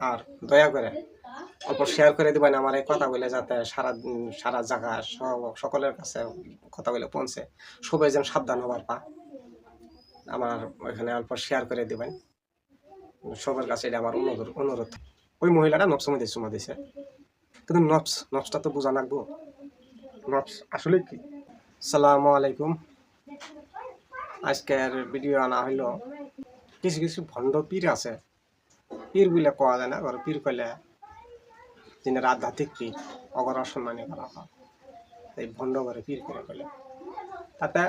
আর দয়া করে অল্প শেয়ার করে দিবেন আমার এই কথা বলে যাতে সারা সারা জায়গা সকলের কাছে কথাগুলো পৌঁছে। সবাই যেন সাবধান হবার পা আমার ওইখানে অল্প শেয়ার করে দিবেন। সবার কাছে এটা আমার অনুরোধ অনুরোধ। ওই মহিলাটা নবস মধ্যে চুমা দিছে। কিন্তু নবস, নবসটা তো বোঝা লাগবো। নবস আসলে কি? সালামু আলাইকুম। আজকের ভিডিও আনা হইল। কিছু কিছু ভণ্ড পীর আছে। পীর বলে কোয়া যায় না পীর কইলে যিনি আধ্যাত্মিক পীর, অগর অসম্মানী করা হয়। এই ভণ্ড করে পীর করে কইলে তাতে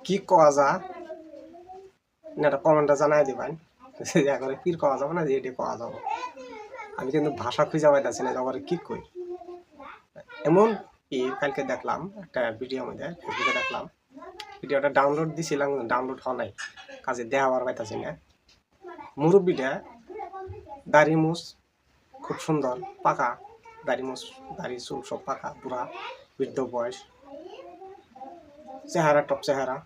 কি কোয়া যা না একটা কমেন্টে জানাই দিবেন। যে করে পীর কোয়া যাবে না, যে এটি কোয়া যাবে। আমি কিন্তু ভাষা খুঁজে পাইতেছি না যে কি কই। এমন কি, কালকে দেখলাম, একটা ভিডিও মধ্যে ফেসবুকে দেখলাম ভিডিওটা ডাউনলোড দিছিলাম ডাউনলোড হওয়া নাই। কাজে দেওয়া পাইতেছি না। মুরব্বিটা দাড়ি মুছ, খুব সুন্দর, পাকা। দাড়ি মুছ, দাড়ি, চুল সব পাকা পুরা বৃদ্ধ বয়স। চেহারা, টপ চেহারা,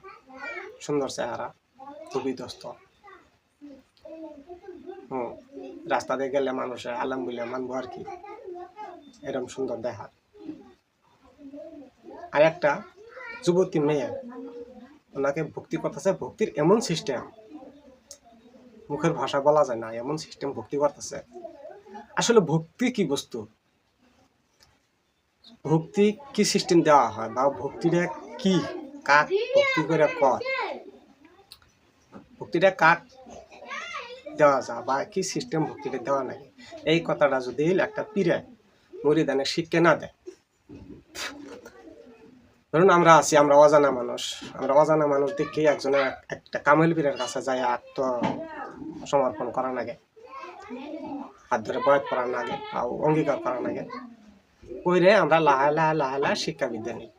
সুন্দর চেহারা, খুবই দস্ত। হুম রাস্তা দিয়ে গেলে মানুষের আলাম বলে মানবো আর কি। এরকম সুন্দর দেখা। আর একটা যুবতী মেয়ে, ওনাকে ভক্তি করতেছে ভক্তির এমন সিস্টেম। মুখের ভাষা বলা যায় না, এমন সিস্টেম ভক্তি করতেছে। আসলে ভক্তি কি বস্তু? ভক্তি কি সিস্টেম দেওয়া হয় বা ভক্তিটা কি? কাক ভক্তি করে কর। ভক্তিটা কাক দেওয়া যায় বা কি সিস্টেম ভক্তিটা দেওয়া লাগে এই কথাটা যদি একটা পীরে মরিদানে শিক্ষা না দেয়। ধরুন আমরা আছি, আমরা অজানা মানুষ। আমরা অজানা মানুষ দেখে একজনের একটা কামেল পীরের কাছে যাই আত্ম সমর্পণ করা লাগে হাত ধরে বয়ত করা লাগে বা অঙ্গীকার করা লাগে ওইরে আমরা লাহা লাহা লাহা লাহা শিক্ষা বিদ্যা নিই।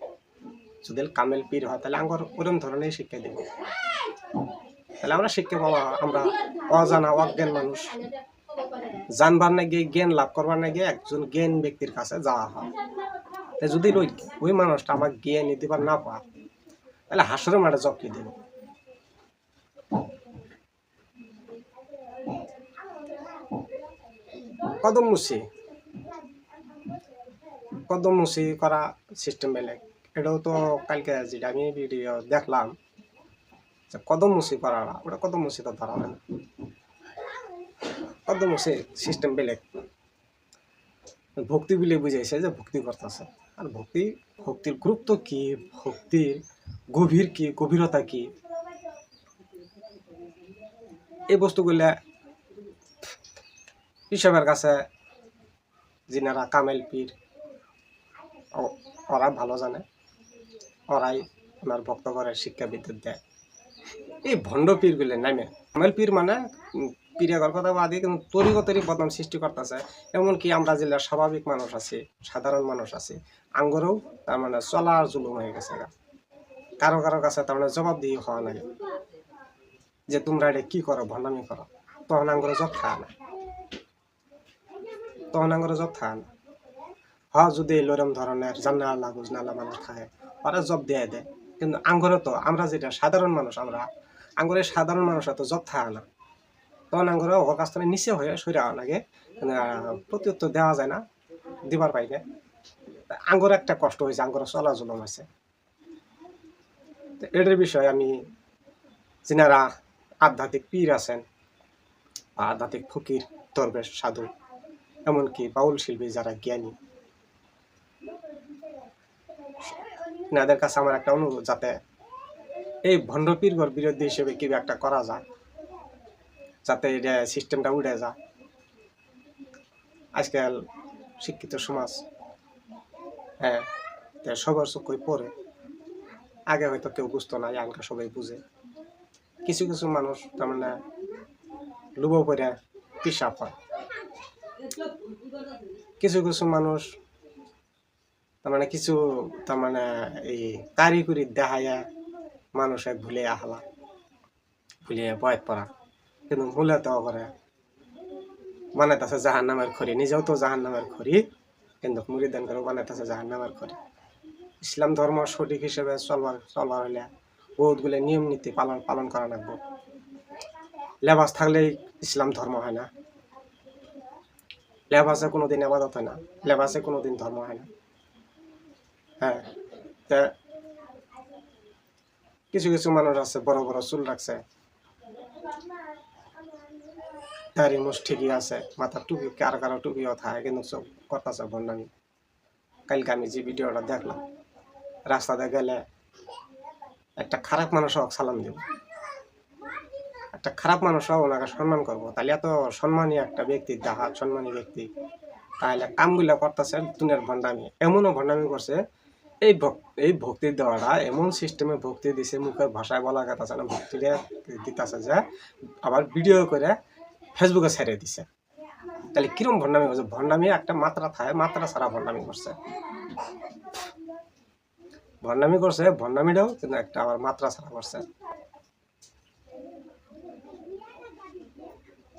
যদি কামেল পীর হয়, তাহলে আমার ওরকম ধরনের শিক্ষা দিব। তাহলে আমরা শিক্ষা পাওয়া আমরা অজানা অজ্ঞান মানুষ। জানবার না গিয়ে জ্ঞান লাভ করবার না গিয়ে একজন জ্ঞান ব্যক্তির কাছে যাওয়া হয়। তা যদি ওই ওই মানুষটা আমার জ্ঞান দিবার না পায়, তাহলে হাসরের মাঠে জপকি দেব? কদম মুসি কদম মুসি করা সিস্টেম বেলেগ। এটাও তো কালকে যেটা আমি ভিডিও দেখলাম, যে কদম মুসি করা, ওটা কদম মুসি তো ধরা হয় না। কদম মুসি সিস্টেম বেলেগ। ভক্তি বলে বুঝাইছে যে ভক্তি করতেছে। আর ভক্তি, ভক্তির গুরুত্ব কি? ভক্তির গভীর কি? গভীরতা কি? এই বস্তুগুলা হিসাবের কাছে যিনারা কামেল পীর ওরা ভালো জানে। ওরাই ওনার ভক্তগণের শিক্ষা বিদ্যুৎ দেয়। এই ভণ্ড পীরগুলো নামে। কামেল পীর মানে পীরের কথা বাদে কিন্তু তরিগতরই বদনাম সৃষ্টি করতেছে। এমনকি আমরা জেলার স্বাভাবিক মানুষ আছি, সাধারণ মানুষ আছি। আঙ্গরেও তার মানে চলার জুলুম হয়ে গেছে। কারও কারও কাছে তার মানে জবাব দিয়ে হওয়া লাগে। যে তোমরা এটা কি করো, ভণ্ডামি করো, তখন আঙ্গরে জব খায় না। তখন আঙ্গরে জব খায় না হ্যাঁ যদি এরম ধরনের জান্না আল্লাহ গুজনা আল্লাহ মানুষ খায়, ওরা জব দিয়ে দেয়। কিন্তু আঙ্গরে তো আমরা যেটা সাধারণ মানুষ, আমরা আঙ্গরে সাধারণ মানুষরা তো জব থাকে না। তখন আঙ্গরে ওর নিচে হয়ে সরে লাগে প্রত্যুত্তর দেওয়া যায় না, দিবার পাই না। আঙ্গর একটা কষ্ট হয়েছে, আঙ্গর চলা জুলম তো এটার বিষয়ে আমি, যিনারা আধ্যাত্মিক পীর আছেন আধ্যাত্মিক ফকির দরবেশ সাধু এমনকি বাউল শিল্পী যারা জ্ঞানী এনাদের কাছে আমার একটা অনুরোধ যাতে এই ভণ্ড পীরগর বিরোধী হিসেবে কি একটা করা যায় যাতে এটা সিস্টেমটা উঠে যায় আজকাল শিক্ষিত সমাজ হ্যাঁ সবার চোখই পড়ে। আগে হয়তো কেউ বুঝতো না এখনকার সবাই বুঝে। কিছু কিছু মানুষ তার মানে লুব করে পিসাব হয়। কিছু কিছু মানুষ, তার মানে কিছু, তার মানে এই কারিগরি দেখাইয়া মানুষে ভুলে আহলা ভুলে বয়ত পড়া কিন্তু ভুলে তো করে। বানাইতেছে জাহান নামের খড়ি, নিজেও তো জাহান নামের খড়ি, কিন্তু মুড়িদান করে বানাইতেছে জাহান নামের খড়ি। ইসলাম ধর্ম সঠিক হিসেবে চলবার চলবার হলে বহুতগুলো নিয়ম নীতি পালন পালন করা লাগবে। লেবাস থাকলেই ইসলাম ধর্ম হয় না। লেবাসে কোনোদিন আবাদত হয় না, লেবাসে কোনোদিন ধর্ম হয় না। হ্যাঁ তা কিছু কিছু মানুষ আছে, বড় বড় চুল রাখছে। দাড়ি মুছ ঠিকই আছে, মাথার টুপি কার কারও টুপিও থাকে কিন্তু সব করতেছে বন্যামি কালকে আমি যে ভিডিওটা দেখলাম, রাস্তাতে গেলে একটা খারাপ মানুষ সালাম দিব। একটা খারাপ মানুষ হোক ওনাকে সম্মান করব। তাহলে এত সম্মানী একটা ব্যক্তি দেখা সম্মানী ব্যক্তি, তাহলে কামগুলো করতেছে দুনিয়ার ভণ্ডামি। এমনও ভণ্ডামি করছে, এই এই ভক্তি দেওয়াটা এমন সিস্টেমে ভক্তি দিছে মুখের ভাষায় বলা কথা না, ভক্তিটা দিতেছে যে আবার ভিডিও করে ফেসবুকে ছেড়ে দিছে। তাহলে কিরম ভণ্ডামি করছে? ভণ্ডামি একটা মাত্রা থাকে মাত্রা ছাড়া ভণ্ডামি করছে। ভণ্ডামি করছে, ভণ্ডামিটাও কিন্তু একটা আবার মাত্রা ছাড়া করছে।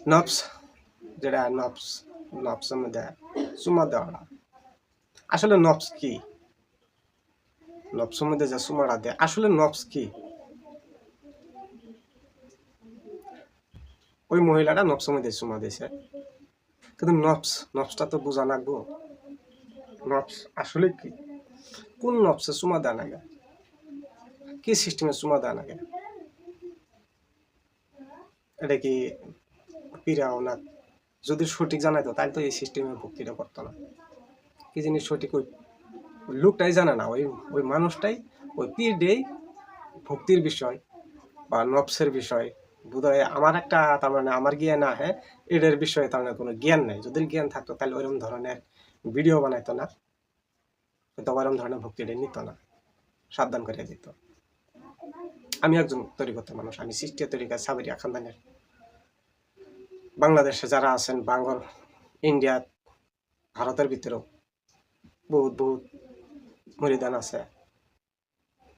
নবস যেটা নবস নবসের মধ্যে সুমা দেওয়াটা আসলে নবস কি নবসের মধ্যে যে সুমাটা দেয় আসলে নবস কি ওই মহিলাটা নবসের মধ্যে সুমা দিয়েছে কিন্তু নবস নবসটা তো বোঝা লাগবো নবস আসলে কি কোন নবসে সুমা দেয় নাগে কি সিস্টেমে সুমা দেয় নাগে এটা কি না। যদি সঠিক জানাইতো তাহলে তো এই সিস্টেমে ভক্তিটা করতো না। কি জিনিস সঠিক? ওই লোকটাই জানে না, ওই ওই মানুষটাই, ওই পীরটাই ভক্তির বিষয় বা নবসের বিষয়। বোধহয় আমার একটা তার মানে আমার জ্ঞান না হ্যাঁ? এটার বিষয়ে তার মানে কোনো জ্ঞান নেই। যদি জ্ঞান থাকতো, তাহলে ওইরকম ধরনের ভিডিও বানাইতো না। হয়তো ওইরকম ধরনের ভক্তি ভক্তিটা নিত না। সাবধান করে দিত। আমি একজন তরিকত মানুষ, আমি সৃষ্টি তরিকা সাবেরিয়া খানদানের বাংলাদেশে যারা আছেন, বাঙ্গল, ইন্ডিয়া, ভারতের ভিতরেও বহুত বহুত মরিদান আছে।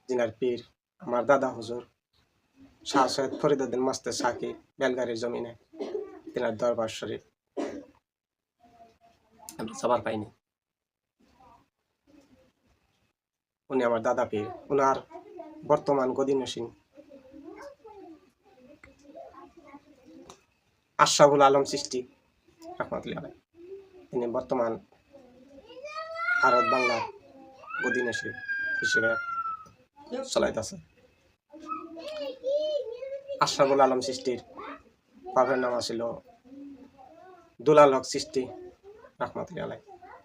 জিনার পীর, আমার দাদা হুজুর, শাহ সৈয়দ ফরিদুদ্দিন মস্তে সাকি, বেলগাড়ির জমিনে তিনার দরবার শরীফ। আমরা সবার পাইনি। উনি আমার দাদা পীর। ওনার বর্তমান গদিন সিং আশরাফুল আলম সৃষ্টি, রহমতুল্লাহ। তিনি বর্তমান ভারত বাংলা গদিনেশী হিসেবে চলাইতেছে আশরাফুল আলম সৃষ্টির বাপের নাম ছিল দুলাল হক সৃষ্টি, রহমতুল্লাহ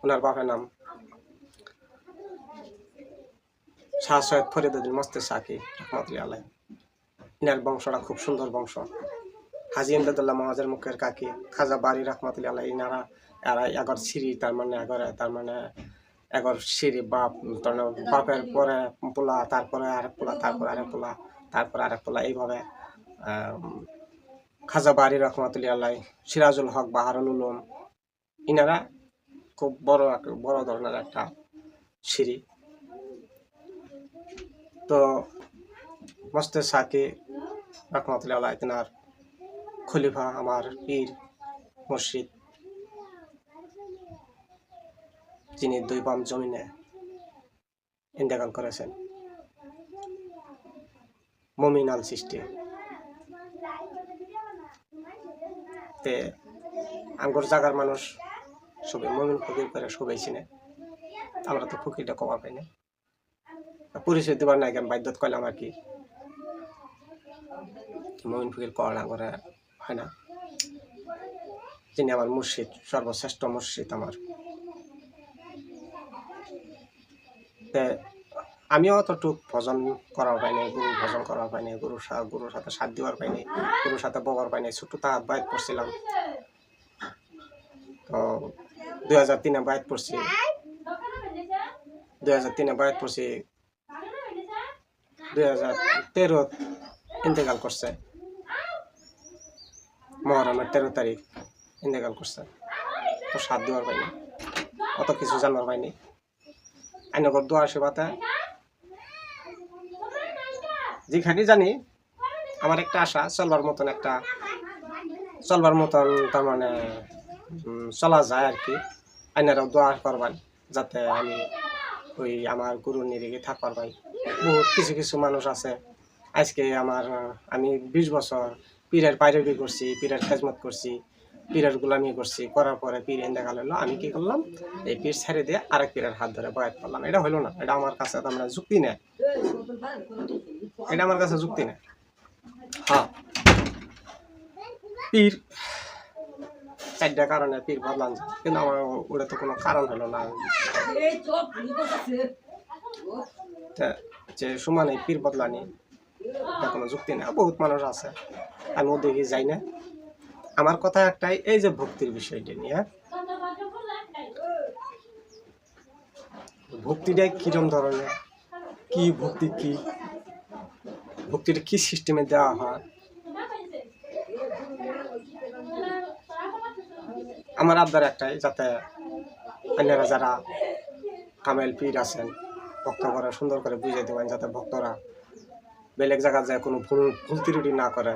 ওনার বাপের নাম শাহ সৈয়দ ফরিদুদ্দিন মস্তে সাকি রহমতুল্লাহ ইনার বংশটা খুব সুন্দর বংশ। হাজি ইমদাদুল্লাহ মহাজের মুখের কাকি, খাজা বাড়ি রহমতুল্লাহ আলাই ইনারা, এরা এগর সিঁড়ি, তার মানে এগরে, তার মানে এগর সিঁড়ি, বাপ, তার মানে বাপের পরে পোলা, তারপরে আরেক পোলা, তারপরে আরেক পোলা, তারপরে আরেক পোলা, এইভাবে খাজা বাড়ি রহমতুল্লাহ আলাই সিরাজুল হক, বাহারুল উলুম, ইনারা খুব বড় বড় ধরনের একটা সিঁড়ি। তো মস্তে সাকি রহমতুল্লাহ আলাই তিনার খলিফা আমার পীর মসজিদ যিনি দুই বাম জমিনে ইন্তেকাল করেছেন। মমিন আল সৃষ্টি। আঙ্গুর জাগার মানুষ সবাই মমিন ফকির করে সবাই চিনে। আমরা তো ফকিরটা কমা পাই না পরিচয় দেবার নাই কেন? বাধ্যত কইলাম আর কি। মমিন ফকির করা করে হয় না। যিনি আমার মুর্শিদ, সর্বশ্রেষ্ঠ মুর্শিদ আমার। তে আমিও অতটুক ভজন করার পাইনি, গুরু ভজন করার পাইনি, গুরুর সা- গুরুর সাথে সাথ দেওয়ার পাইনি, গুরুর সাথে ববার পাইনি, ছোট্ট তাহাত বাইত পড়ছিলাম। তো দুই হাজার তিনে বাইত পড়ছি। দুই হাজার তিনে বাইত পড়ছি। দুই হাজার তেরো ইন্তেকাল করছে। মহরমের তেরো তারিখ ইন্তেকাল করছে। তো সাত দেওয়ার পাইনি। অত কিছু জানার পাইনি। আইনগর দোয়া, সেবাতে যেখানে জানি আমার একটা আশা, চলবার মতন একটা, চলবার মতন তার মানে চলা যায় আর কি। আইনারাও দোয়া করবেন যাতে আমি ওই আমার গুরু নিরিগে থাকবার পাই। বহুত কিছু কিছু মানুষ আছে। আজকে আমার, আমি বিশ বছর পীরের পাইরবি করছি পীরের খেজমত করছি পীরের গুলামি করছি করার পরে পীর এনে গেল আমি কি করলাম এই পীর ছেড়ে দিয়ে আরেক পীরের হাত ধরে বয়াত করলাম। এটা হলো না এটা আমার কাছে তো আমরা যুক্তি নেই। এটা আমার কাছে যুক্তি নেই। হ্যাঁ। পীর চারটা কারণে পীর বদলান কিন্তু আমার ওটা তো কোনো কারণ হলো না। যে সমানে পীর বদলানি এটা কোনো যুক্তি নেই বহুত মানুষ আছে। আমি ওদিকে যাই না। আমার কথা একটাই, এই যে ভক্তির বিষয়টা নিয়ে। ভক্তিটা কিরম ধরনের? কি ভক্তি কি? ভক্তিটা কি সিস্টেমে দেওয়া হয়? আমার আবদার একটাই, যাতে অন্যরা যারা কামেল পীর আছেন ভক্ত করে সুন্দর করে বুঝিয়ে দেবেন যাতে ভক্তরা বেলেগ জায়গায় যায় কোনো ভুল ভুল ত্রুটি না করে,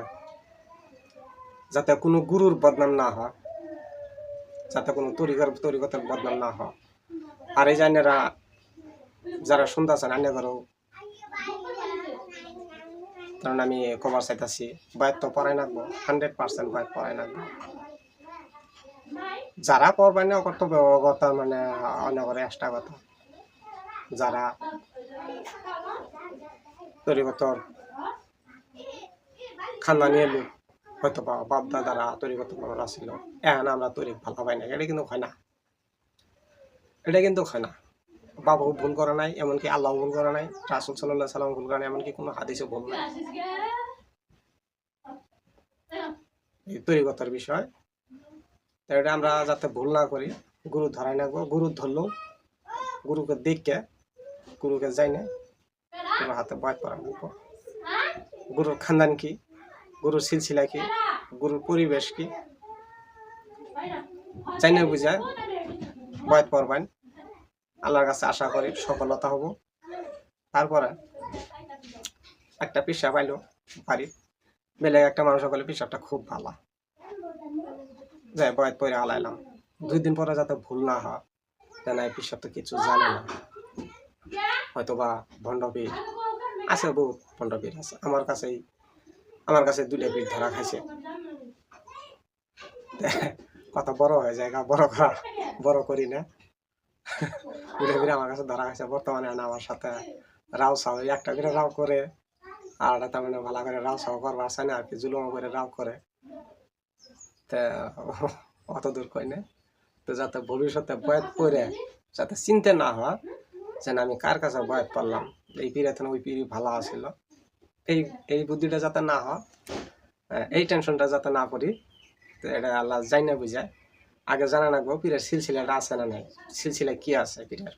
যাতে কোনো গুরুর বদনাম না হয়, যাতে কোনো তরিকার তরিকতের বদনাম না হয়। আর এই জানেরা যারা শুনতেছেন আন্য ঘরেও কারণ আমি কভার চাইতেছি বাইক তো পড়াই নাকবো, হান্ড্রেড পার্সেন্ট বাইক পড়াই নাকবো। যারা পড়বেন না মানে অন্য করে এক্সট্রা কথা। যারা তরিগতর খানদানি লোক হয়তো বা বাপ দাদারা তরিগত মানুষ আসছিল এখন আমরা তৈরি ভালো পাই না, এটা কিন্তু হয় না। এটা কিন্তু হয় না। বাবাও ভুল করে নাই, এমনকি আল্লাহ ভুল করে নাই, রাসুল সাল্লাহ সাল্লাম ভুল করে নাই, এমনকি কোনো হাদিসে ভুল নাই। এই বিষয়। এটা আমরা যাতে ভুল না করি, গুরু ধরাই নাকবো গুরু ধরলো, গুরুকে দেখকে গুরুকে যাই না গুরুর হাতে করা নাকবো গুরুর খানদান কি? গুরুর সিলসিলা কি? গুরুর পরিবেশ কি? যাই না বুঝায় বয়ত পড়বেন। আল্লাহর কাছে আশা করি সফলতা হব। তারপরে একটা পেশা পাইলো বাড়ি। বেলেগ একটা মানুষ বলে পিসাবটা খুব ভালো। যাই বয়ত পরে আলাইলাম। দুই দিন পরে যাতে ভুল না হয় যেন এই পিসাব তো কিছু জানে না। হয়তো বা ভণ্ডপীর আছে বহুত ভণ্ডপীর আছে। আমার কাছেই আমার কাছে দুইটা পীর ধরা খাইছে। কত বড় হয়ে যায় গা, বড় করা বড় করি না। ঘুরে ফিরে আমার কাছে ধরা খাইছে। বর্তমানে আমার সাথে রাও সাও একটা করে রাও করে আর একটা তার মানে ভালো করে রাও সাও করবার আছে না আর কি জুলুম করে রাও করে। তা অত দূর কই না। তো যাতে ভবিষ্যতে বয়ত পরে যাতে চিনতে না হয় যে না আমি কার কাছে বয়ত পারলাম? এই পীরে থেকে ওই পিড়ি ভালো আছিল। এই এই বুদ্ধিটা যাতে না হয় এই টেনশনটা যাতে না করি, তো এটা আল্লাহ যাই না বুঝায়। আগে জানা রাখব পীরের সিলসিলাটা আছে না নাই? সিলসিলা কি আছে পীরের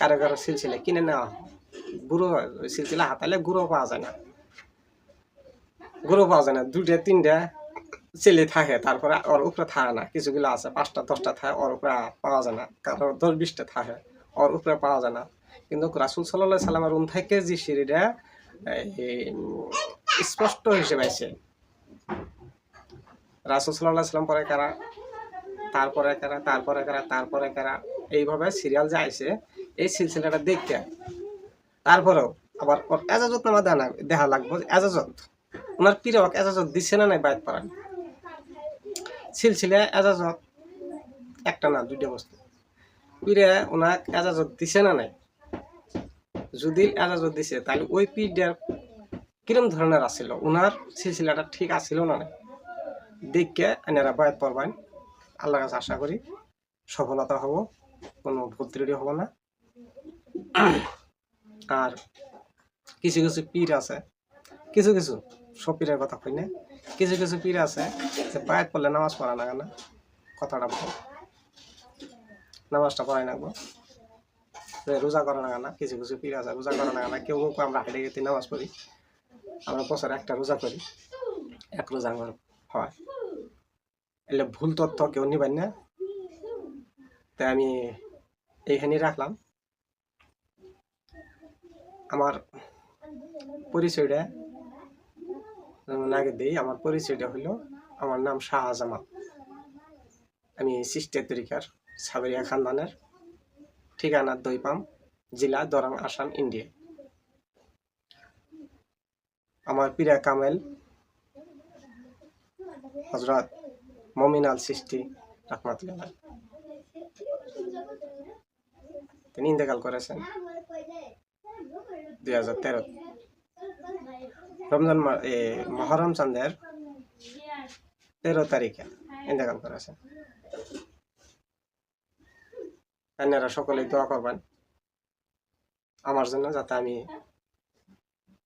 কারও কারও সিলসিলা কিনে নেওয়া হয়। ওই সিলসিলা হাতালে গুঁড়ো পাওয়া যায় না। গুঁড়ো পাওয়া যায় না, দুইটা, তিনটা ছেলে থাকে, তারপরে ওর উপরে থাকে না। কিছুগুলো আছে, পাঁচটা, দশটা থাকে ওর উপরে পাওয়া যায় না। কারও দশ, বিশটা থাকে। ওর উপরে পাওয়া যায় না। কিন্তু রাসুল সাল্লাহ সাল্লামের রুম থেকে যে সিঁড়িটা স্পষ্ট হিসেবে আছে রাসুল সাল্লাহ সাল্লাম পরে কারা? তারপরে কারা? তারপরে কারা? তারপরে কারা? এইভাবে সিরিয়াল যে আইছে, এই সিলসিলাটা দেখতে। তারপরেও আবার ওর এজাজত নামা না- দেখা লাগবো এজাজত। ওনার পিরক এজাজত দিছে না নাই বাইত পারেন সিলসিলা এজাজত একটা না, দুইটা বস্তু। পিরে ওনার এজাজত দিছে না নাই? যদি এজাজত দিছে, তাহলে ওই পিডার কিরম ধরনের আছিল? ওনার সিলসিলাটা ঠিক আছিল না নাই? দেখকে এনারা বায়াত পড়বেন আল্লাহর কাছে আশা করি সফলতা হব, কোনো ভুল ত্রুটি হব না। আর কিছু কিছু পীর আছে, কিছু কিছু সব পীরের কথা কই না কিছু কিছু পীর আছে যে বায়াত পড়লে নামাজ পড়া না। কেন কথাটা নামাজটা পড়াই নাকবো। রোজা করা না কেন কিছু কিছু পীর আছে, রোজা করা না কেন কেউ কেউ আমরা হাইটে গেতে নামাজ পড়ি। আমরা বছরে একটা রোজা করি, এক রোজা আমার হয়। এলে ভুল তথ্য কেউ নিবেন না। তাই আমি এইখানে রাখলাম। আমার পরিচয়টা আগে দিই। আমার পরিচয়টা হলো, আমার নাম শাহজামাল। আমি সিস্টের তরিকার। সাবেরিয়া খানদানের ঠিকানা দইপাম, জেলা দরাং, আসাম, ইন্ডিয়া। আমার পিরা কামেল, হজরত মমিন আল সৃষ্টি, রহমাতুল্লাহ। তিনি ইন্তেকাল করেছেন দুই হাজার তেরো। রমজান মহরম চাঁদের তেরো তারিখে ইন্তেকাল করেছেন। আপনারা সকলে দোয়া করবেন আমার জন্য যাতে আমি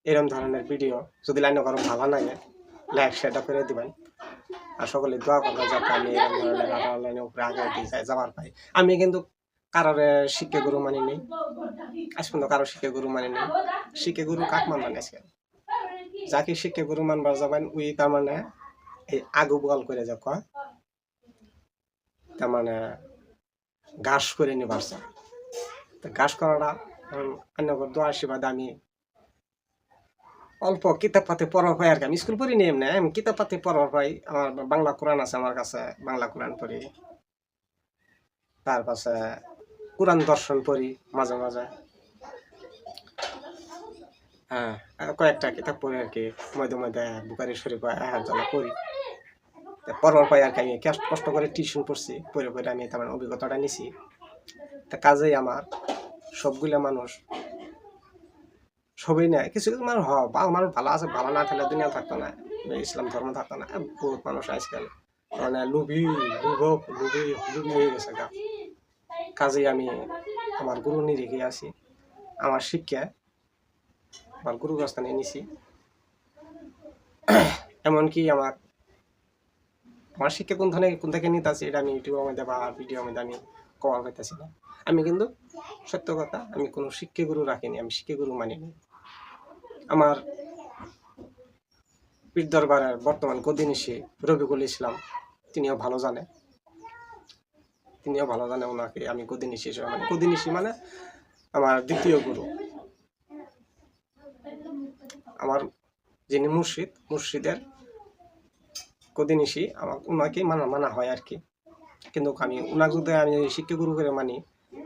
এরকম ধরনের ভিডিও যদি লাইন করো ভালো লাগে লাইক শেয়ারটা করে দিবেন। আর সকলে দোয়া করবেন যাতে আমি এরকম ধরনের লাইনের উপরে আগে যাবার পাই। আমি কিন্তু কারোর শিক্ষা গুরু মানি নেই। আজ পর্যন্ত কারও শিক্ষা গুরু মানি নেই। শিক্ষা গুরু কাক মানবেন আজকে? যাকে শিক্ষা গুরু মানবার যাবেন, উই তার মানে এই আগু বল করে যা কয় তার মানে ঘাস করে নিবার চায়। তো ঘাস করাটা অন্য দোয়া আশীর্বাদ আমি অল্প কিতাব পাতি পড়ার পাই আর কি। আমি স্কুল পড়ি নি এমনি, আমি কিতাব পাতি পড়ার পাই আমার বাংলা কোরআন আছে আমার কাছে, বাংলা কোরআন পড়ি। তার পাশে কোরআন দর্শন পড়ি মাঝে মাঝে। হ্যাঁ কয়েকটা কিতাব পড়ি আর কি, মধ্যে মধ্যে বুকারি শরীফ পড়ি। পড়ার পাই আর কি আমি কষ্ট- করে টিউশন পড়ছি পরে পরে আমি তেমন অভিজ্ঞতাটা নিছি। তা কাজেই আমার সবগুলা মানুষ সবই নেয়। কিছু কিছু মানুষ হ মানুষ ভালো আছে, ভালো না থাকলে দুনিয়া থাকতো না, ইসলাম ধর্ম থাকতো না। বহুত মানুষ আজকাল মানে লুবি, লুভক, লুবি লুবি হয়ে গেছে গা। কাজেই আমি আমার গুরু নিরিখে আছি। আমার শিক্ষা আমার গুরু স্থানে নিছি। এমনকি আমার আমার শিক্ষা কোন ধরনের, কোন থেকে নিতে এটা আমি ইউটিউবের মধ্যে বা ভিডিওর মধ্যে আমি কভার করতেছি না। আমি কিন্তু সত্য কথা, আমি কোনো শিক্ষা গুরু রাখিনি, আমি শিক্ষা গুরু মানিনি। আমার পীর দরবারের বর্তমান গদিনিশি রবিকুল ইসলাম, তিনিও ভালো জানে। তিনিও ভালো জানে ওনাকে, আমি গদিনিশি হিসেবে মানে গদিনিশি মানে আমার দ্বিতীয় গুরু। আমার যিনি মুর্শিদ, মুর্শিদের গদিনিশি আমার ওনাকেই মানা মানা হয় আর কি। কিন্তু আমি ওনাকে যদি আমি শিক্ষা গুরু করে মানি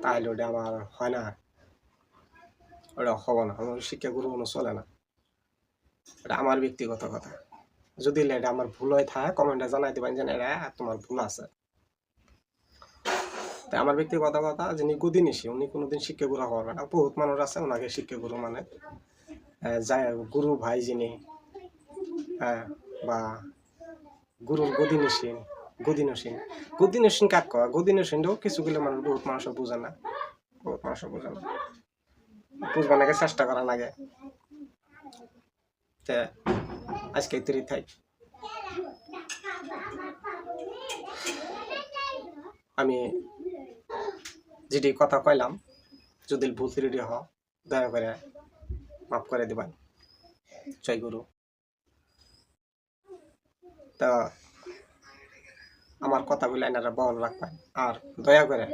তাহলে ওটা আমার হয় না। ওটা হব না আমার শিক্ষা গুরু কোনো চলে না। এটা আমার ব্যক্তিগত কথা। যদি এটা আমার ভুল হয়ে থাকে কমেন্টে জানাই দিবেন যে এটা তোমার ভুল আছে। তাই আমার ব্যক্তিগত কথা, যিনি গুদি নিশি উনি কোনোদিন শিক্ষা গুরু হবেন না। বহুত মানুষ আছে ওনাকে শিক্ষা গুরু মানে যায়, গুরু ভাই যিনি হ্যাঁ বা গুরুর গদি নিশিন গদি নসীন গদি নসীন কাক কয়? গদি নসীনটাও কিছুগুলো মানুষ বহুত মানুষ বোঝে না। বহুত মানুষ বোঝে না। বুঝবার নাকি? চেষ্টা করা লাগে তে, আজকে তৈরি থাই আমি যেটি কথা কইলাম, যদি ভুল ত্রুটি হ দয়া করে মাফ করে দিবেন। জয় গুরু। তা আমার কথাগুলো এনারা বহন রাখবেন। আর দয়া করে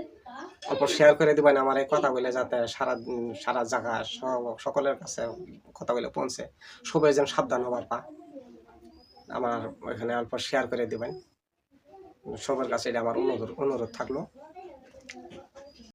অল্প শেয়ার করে দিবেন আমার এই কথাগুলো যাতে সারা সারা জায়গা সকলের কাছে কথাগুলো পৌঁছে। সবাই যেন সাবধান হবার পা আমার ওইখানে অল্প শেয়ার করে দিবেন। সবার কাছে এটা আমার অনুরোধ অনুরোধ থাকল।